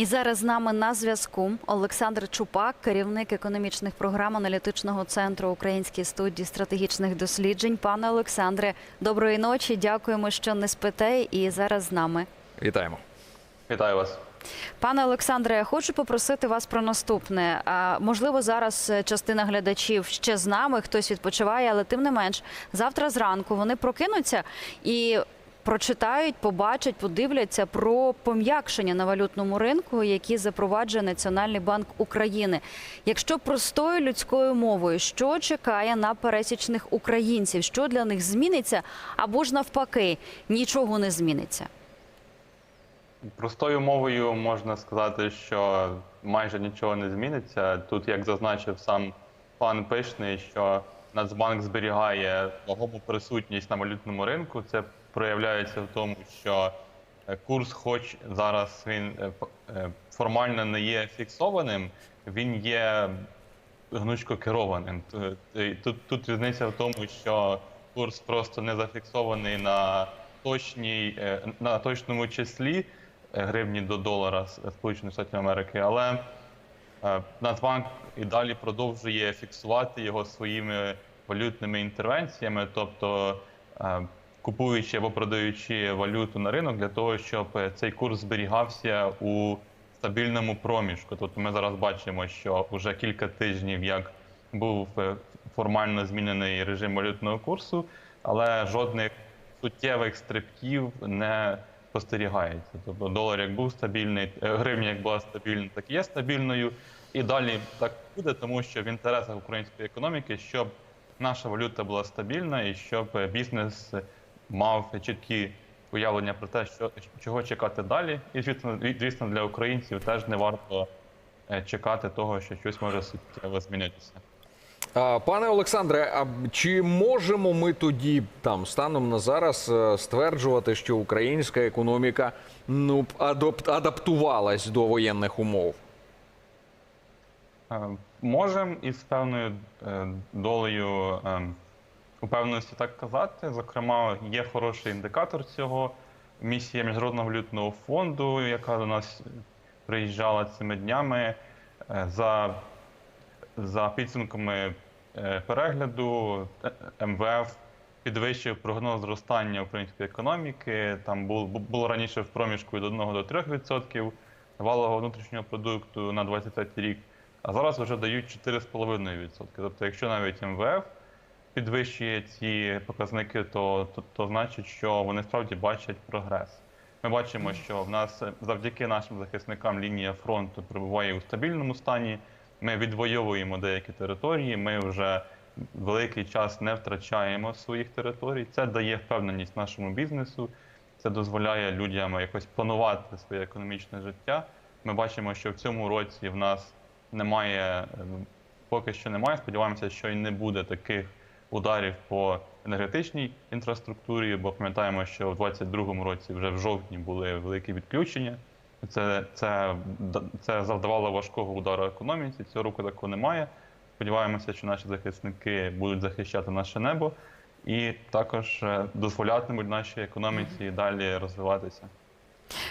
І зараз з нами на зв'язку Олександр Чупак, керівник економічних програм аналітичного центру Української студії стратегічних досліджень. Пане Олександре, доброї ночі. Дякуємо, що не спите. І зараз з нами. Вітаємо. Вітаю вас. Пане Олександре, я хочу попросити вас про наступне. Можливо, зараз е, частина глядачів ще з нами, хтось відпочиває, але тим не менш, завтра зранку вони прокинуться і прочитають, побачать, подивляться про пом'якшення на валютному ринку, які запроваджує Національний банк України. Якщо простою людською мовою, що чекає на пересічних українців, що для них зміниться, або ж навпаки, нічого не зміниться. Простою мовою можна сказати, що майже нічого не зміниться. Тут, як зазначив сам пан Пишний, що Нацбанк зберігає вагому присутність на валютному ринку. Це проявляється в тому, що е, курс, хоч зараз він е, е, формально не є фіксованим, він є гнучко керованим. Тут, тут різниця в тому, що курс просто не зафіксований на точній на точному числі гривні до долара Сполучених Штатів Америки, але Нацбанк і далі продовжує фіксувати його своїми валютними інтервенціями, тобто купуючи або продаючи валюту на ринок для того, щоб е, цей курс зберігався у стабільному проміжку. Тобто ми зараз бачимо, що вже кілька тижнів як був е, формально змінений режим валютного курсу, але жодних суттєвих стрибків не спостерігається. Тобто долар як був стабільний, е, гривня як була стабільна, так і є стабільною. І далі так буде, тому що в інтересах української економіки, щоб наша валюта була стабільна і щоб бізнес мав чіткі уявлення про те, що чого чекати далі. І звісно, звісно, для українців теж не варто е, чекати того, що щось може суттєво змінитися. Пане Олександре, а чи можемо ми тоді там станом на зараз е, стверджувати, що українська економіка ну адап- адаптувалась до воєнних умов? Е, Можемо із певною долею е, упевненості так казати. Зокрема, є хороший індикатор цього. Місія Міжнародного валютного фонду, яка до нас приїжджала цими днями, е, за, за підсумками е, перегляду е, МВФ підвищив прогноз зростання української економіки. Там бул- було раніше в проміжку від 1 до 3% валового внутрішнього продукту на 23 рік. А зараз вже дають 4,5%. Тобто, якщо навіть МВФ підвищує ці показники, то, то, то значить, що вони справді бачать прогрес. Ми бачимо, що в нас завдяки нашим захисникам лінія фронту перебуває у стабільному стані. Ми відвоюємо деякі території. Ми вже великий час не втрачаємо своїх територій. Це дає впевненість нашому бізнесу. Це дозволяє людям якось планувати своє економічне життя. Ми бачимо, що в цьому році в нас немає, е, поки що немає. Сподіваємося, що і не буде таких ударів по енергетичній інфраструктурі, бо пам'ятаємо, що в 2022 році вже в жовтні були великі відключення. Це, це, це завдавало важкого удару економіці. Цього року такого немає. Сподіваємося, що наші захисники будуть захищати наше небо і також е, дозволятимуть нашій економіці далі розвиватися.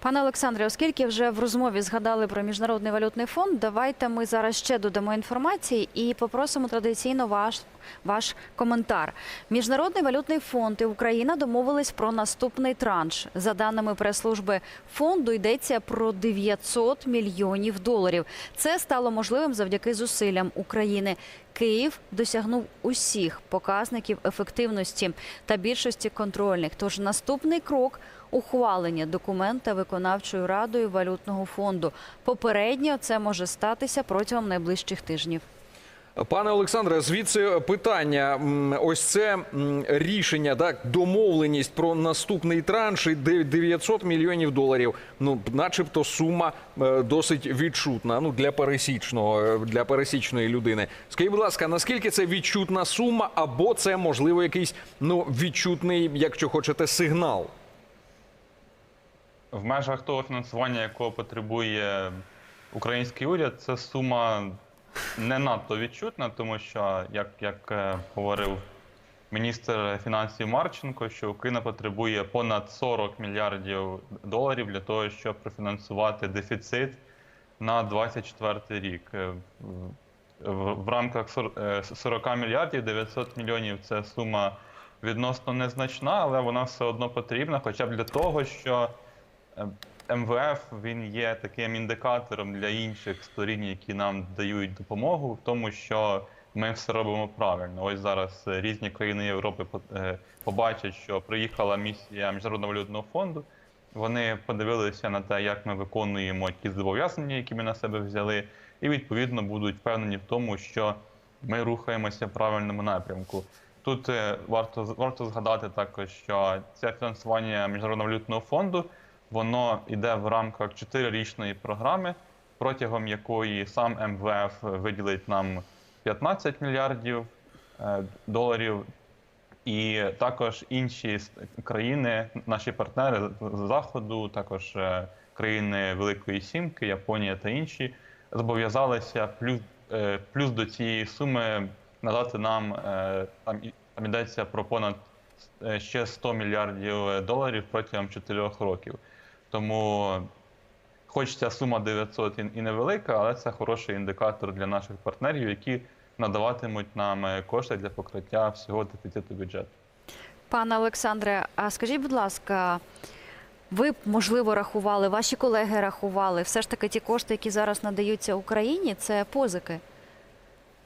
Пане Олександре, оскільки вже в розмові згадали про міжнародний валютний фонд, давайте ми зараз ще додамо інформації і попросимо традиційно ваш, ваш коментар. Міжнародний валютний фонд і Україна домовились про наступний транш. За даними прес-служби фонду, йдеться про 900 мільйонів доларів. Це стало можливим завдяки зусиллям України. Київ досягнув усіх показників ефективності та більшості контрольних. Тож наступний крок ухвалення документа виконавчою радою валютного фонду. Попередньо це може статися протягом найближчих тижнів. Пане Олександре, звідси питання. Ось це рішення, так, домовленість про наступний транш і де- 900 мільйонів доларів. Ну, начебто сума е, досить відчутна. Ну для пересічного, е, для пересічної людини. Скажіть, будь ласка, наскільки це відчутна сума, або це можливо якийсь ну відчутний, якщо хочете, сигнал? В межах того фінансування, якого потребує український уряд, це сума не надто відчутна, тому що, як, як е, говорив міністр фінансів Марченко, що Україна потребує понад 40 мільярдів доларів для того, щоб профінансувати дефіцит на 24 рік. Е, В, рамках е, 40 мільярдів 900 мільйонів це сума відносно незначна, але вона все одно потрібна, хоча б для того, що е, МВФ він є таким індикатором для інших сторін, які нам дають допомогу, в тому, що ми все робимо правильно. Ось зараз е, різні країни Європи е, побачать, що приїхала місія Міжнародного валютного фонду. Вони подивилися на те, як ми виконуємо ті зобов'язання, які ми на себе взяли, і відповідно будуть впевнені в тому, що ми рухаємося в правильному напрямку. Тут е, варто варто згадати також, що це фінансування міжнародного валютного фонду воно йде в рамках чотирирічної програми, протягом якої сам МВФ виділить нам 15 мільярдів е, доларів. І також інші країни, наші партнери з заходу, також е, країни Великої Сімки, Японія та інші, зобов'язалися плюс, е, плюс до цієї суми надати нам там, там йдеться про понад ще 100 мільярдів доларів протягом 4 років. Тому, хоч ця сума 900 і невелика, але це хороший індикатор для наших партнерів, які надаватимуть нам е, кошти для покриття всього дефіциту бюджету. Пане Олександре, а скажіть, будь ласка, ви можливо рахували, ваші колеги рахували, все ж таки ті кошти, які зараз надаються Україні, це позики.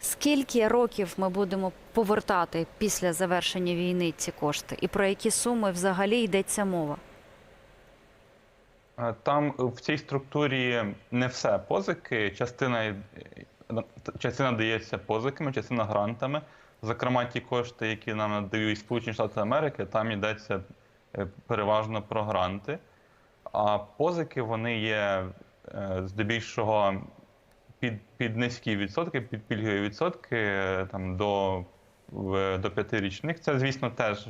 Скільки років ми будемо повертати після завершення війни ці кошти? І про які суми взагалі йдеться мова? Е, Там в цій структурі не все позики. Частина, е, частина дається позиками, частина грантами. Зокрема, ті кошти, які нам надають Сполучені Штати Америки, там йдеться е, переважно про гранти. А позики вони є здебільшого під, під низькі відсотки, під пільгові відсотки там, до, до п'ятирічних. Це, звісно, теж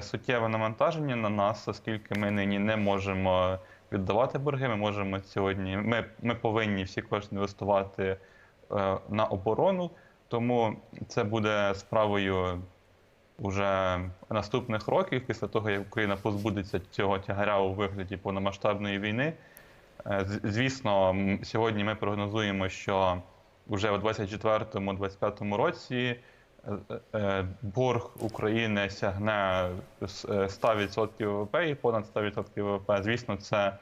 суттєве навантаження на нас, оскільки ми нині не можемо віддавати борги. Ми можемо сьогодні. Ми, ми повинні всі кошти інвестувати е, на оборону, тому це буде справою уже наступних років, після того як Україна позбудеться цього тягаря у вигляді повномасштабної війни. Е, Звісно, сьогодні ми прогнозуємо, що вже у 2024-2025 році борг України сягне с- е, 100% ВВП і понад 100% ВВП. Звісно, це,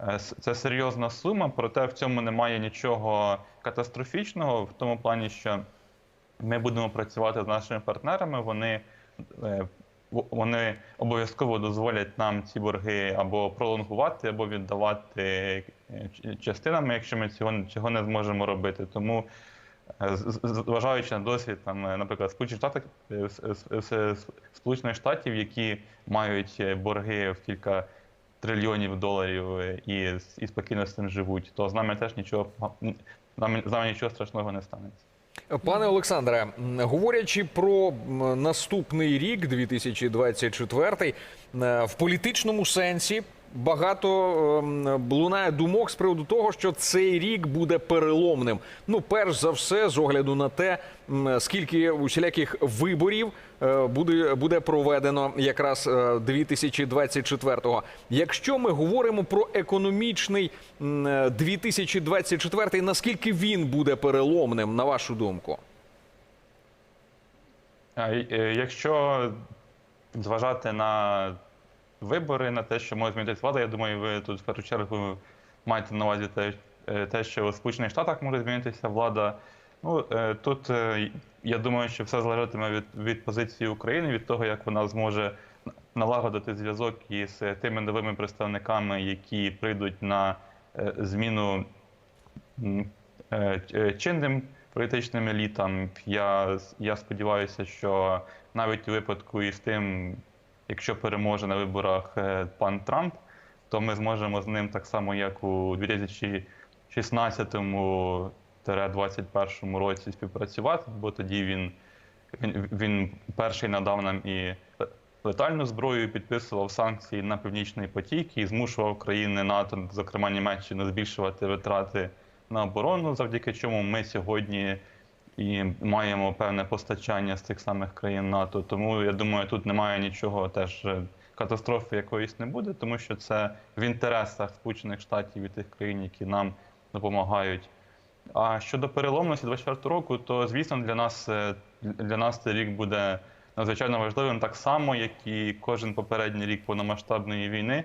е, це серйозна сума, проте в цьому немає нічого катастрофічного в тому плані, що ми будемо працювати з нашими партнерами. Вони, е, вони обов'язково дозволять нам ці борги або пролонгувати, або віддавати е, частинами, якщо ми цього, цього не зможемо робити. Тому, е, зважаючи на досвід, там, е, наприклад, Сполучених Штатів, е, Сполучених Штатів, які мають е, борги в кілька трильйонів доларів е, і, і спокійно з цим живуть, то з нами теж нічого нам- з нами нічого страшного не станеться. Пане Олександре, говорячи про наступний рік, 2024, е, в політичному сенсі багато ем, лунає думок з приводу того, що цей рік буде переломним. Ну, перш за все, з огляду на те, скільки усіляких виборів е, буде, буде проведено якраз е, 2024-го. Якщо ми говоримо про економічний м, е, 2024, наскільки він буде переломним, на вашу думку? Е, Якщо зважати на вибори, на те, що може змінитися влада, я думаю, ви тут в першу чергу маєте на увазі те, е, те, що у Сполучених Штатах може змінитися влада. Ну, е, тут е, я думаю, що все залежатиме від, від позиції України, від того, як вона зможе налагодити зв'язок із тими новими представниками, які прийдуть на зміну чинним політичним елітам. Я, я сподіваюся, що навіть у випадку із тим, якщо переможе на виборах е, пан Трамп, то ми зможемо з ним так само, як у 2016-2021 році співпрацювати, бо тоді він, він, він перший надав нам і летальну зброю, підписував санкції на північний потік і змушував країни НАТО, зокрема Німеччину, збільшувати витрати на оборону, завдяки чому ми сьогодні і маємо певне постачання з тих самих країн НАТО. Тому я думаю, тут немає нічого теж е, катастрофи якоїсь не буде, тому що це в інтересах Сполучених Штатів і тих країн, які нам допомагають. А щодо переломності 24 року, то звісно для нас е, для нас цей рік буде надзвичайно важливим, так само, як і кожен попередній рік повномасштабної війни,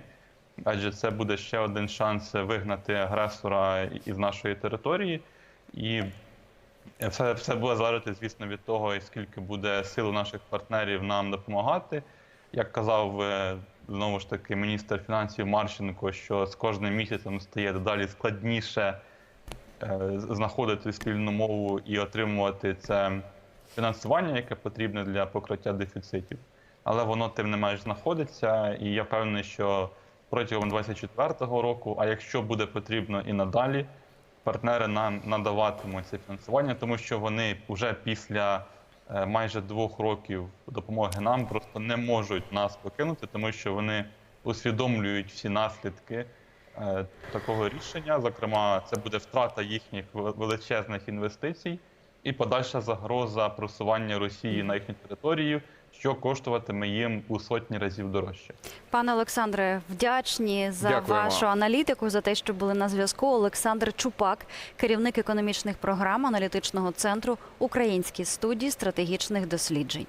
адже це буде ще один шанс вигнати агресора із нашої території. І все, все буде залежати, звісно, від того, скільки буде сил наших партнерів нам допомагати. Як казав е, знову ж таки міністр фінансів Марченко, що з кожним місяцем стає дедалі складніше е, знаходити спільну мову і отримувати це фінансування, яке потрібне для покриття дефіцитів. Але воно тим не менш знаходиться, і я впевнений, що протягом 2024 року, а якщо буде потрібно і надалі, партнери нам надаватимуть це фінансування, тому що вони вже після е, майже двох років допомоги нам просто не можуть нас покинути, тому що вони усвідомлюють всі наслідки е, такого рішення. Зокрема, це буде втрата їхніх величезних інвестицій і подальша загроза просування Росії на їхню територію, що коштуватиме їм у сотні разів дорожче. Пане Олександре, вдячні за Дякуємо. вашу аналітику, за те, що були на зв'язку. Олександр Чупак, керівник економічних програм аналітичного центру Українській студії стратегічних досліджень.